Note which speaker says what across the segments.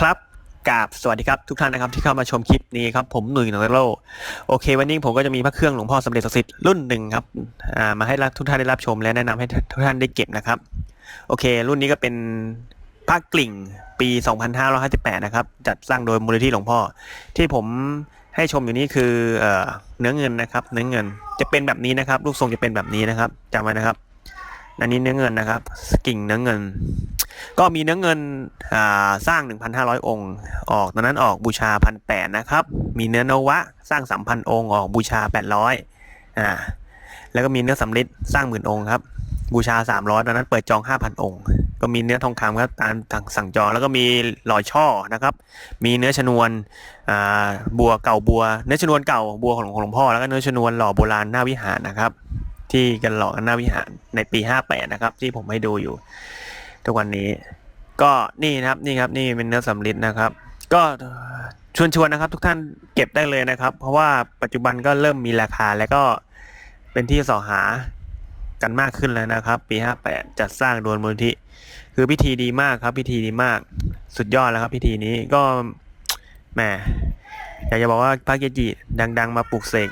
Speaker 1: ครับกาบสวัสดีครับทุกท่านนะครับที่เข้ามาชมคลิปนี้ครับผมหนุ่ยนอยโลโอเค วันนี้ผมก็จะมีพระเครื่องหลวงพ่อสมเด็จศักดิ์สิทธิ์รุ่นหนึ่งครับมาให้ทุกท่านได้รับชมและแนะนำให้ทุกท่านได้เก็บนะครับโอเค รุ่นนี้ก็เป็นพระกลิ่งปี 2558 นะครับ จัดสร้างโดยมูลนิธิหลวงพ่อ ที่ผมให้ชมอยู่นี้คือเอเนื้อเงินนะครับ เนื้อเงินจะเป็นแบบนี้นะครับ รูปทรงจะเป็นแบบนี้นะครับจำไว้นะครับ อันนี้เนื้อเงินนะครับกิ่งเนื้อเงิน ก็มีเนื้อเงินสร้าง 1,500 องค์ ออกตอนนั้นออกบูชาพันแนะครับ มีเนื้อนวะสร้าง 3,000 องค์ ออกบูชา 800อ่าแล้วก็มีเนื้อสำริดสร้างหมื่นองค์ครับ บูชา 300ตอนนั้นเปิดจอง 5,000 องค์ ก็มีเนื้อทองคำครับตามทางสั่งจองแล้วก็มีหล่อช่อนะครับ มีเนื้อชนวนอ่าบัวเก่าบัว เนื้อชนวนเก่าบัวของหลวงพ่อแล้วก็เนื้อชนวนหล่อโบราณหน้าวิหารนะครับที่กันหล่อกันหน้าวิหารในปี 58 นะครับ ที่ผมให้ดูอยู่ ทุกวันนี้ ก็นี่นะครับนี่ครับนี่เป็นเนื้อสำลิดนะครับ ก็ชวนชวนนะครับ ทุกท่านเก็บได้เลยนะครับ เพราะว่าปัจจุบันก็เริ่มมีราคาแล้วก็เป็นที่สอหากันมากขึ้นแล้วนะครับ ปี 58 จัดสร้างโดยมูลที่คือพิธีดีมากครับ พิธีดีมากสุดยอดแล้วครับ พิธีนี้ก็แหมอยากจะบอกว่าพระเกจิดัง ๆ มาปลุกเสก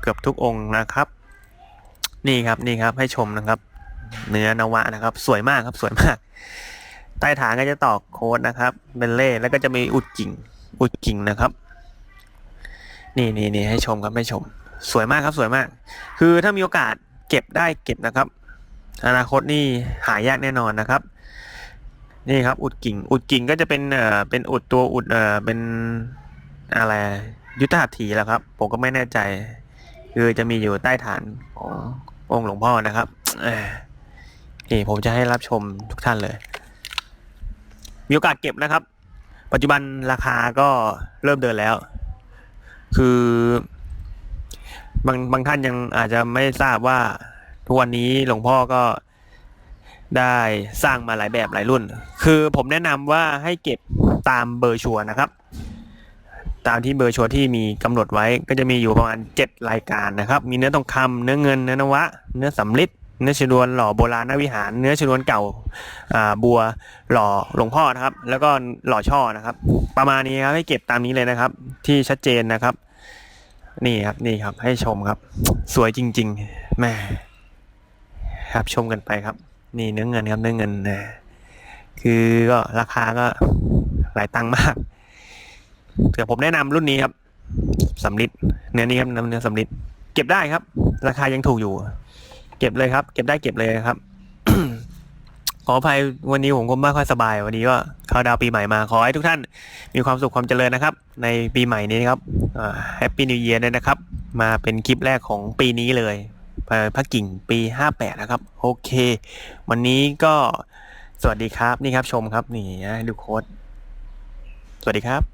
Speaker 1: เกือบทุกองค์นะครับ นี่ครับนี่ครับให้ชมนะครับ เนื้อนวะนะครับ สวยมากครับสวยมาก ใต้ฐานก็จะตอกโค้ดนะครับเป็นเล่แล้วก็จะมีอุดกิ่ง อุดกิ่งนะครับ นี่นี่นี่ให้ชมครับให้ชม สวยมากครับสวยมาก คือถ้ามีโอกาสเก็บได้เก็บนะครับ อนาคตนี่หายากแน่นอนนะครับ นี่ครับ อุดกิ่ง อุดกิ่งก็จะเป็นเอ่อเป็นอุดตัวอุดเอ่อเป็นอะไรยุทธหัตถีแล้วครับ ผมก็ไม่แน่ใจ คือจะมีอยู่ใต้ฐานขององค์หลวงพ่อนะครับ นี่ผมจะให้รับชมทุกท่านเลย มีโอกาสเก็บนะครับ ปัจจุบันราคาก็เริ่มเดินแล้ว คือบางบางท่านยังอาจจะไม่ทราบว่าทุกวันนี้หลวงพ่อก็ได้สร้างมาหลายแบบหลายรุ่น คือผมแนะนำว่าให้เก็บตามเบอร์ชัวนะครับ ตามที่เบอร์ชัวที่มีกำหนดไว้ก็จะมีอยู่ประมาณ 7 รายการนะครับ มีเนื้อทองคำเนื้อเงินเนื้อนวะ เนื้อสำลิด เนื้อชนวนหล่อโบราณนวิหาร เนื้อชนวนเก่าอ่าบัวหล่อหลวงพ่อนะครับ แล้วก็หล่อช่อนะครับ ประมาณนี้ครับให้เก็บตามนี้เลยนะครับ ที่ชัดเจนนะครับ นี่ครับนี่ครับให้ชมครับ สวยจริงๆแม่ครับชมกันไปครับ นี่เนื้อเงินครับเนื้อเงินนะคือก็ราคาก็หลายตังค์มากแต่ผมแนะนำรุ่นนี้ครับสำลิดเนื้อนี้ครับเนื้อสำลิดเก็บได้ครับ ราคายังถูกอยู่ เก็บเลยครับ เก็บได้เก็บเลยครับ ขออภัยวันนี้ผมก็ไม่ค่อยสบาย วันนี้ก็เข้าดาวปีใหม่มา ขอให้ทุกท่าน มีความสุขความเจริญนะครับ ในปีใหม่นี้นะครับแฮปปี้นิวเยียร์ด้วยนะครับ มาเป็นคลิปแรกของปีนี้เลยพระกิ่งปี 58 นะครับ โอเค วันนี้ก็สวัสดีครับ นี่ครับชมครับ นี่นะดูโค้ด สวัสดีครับ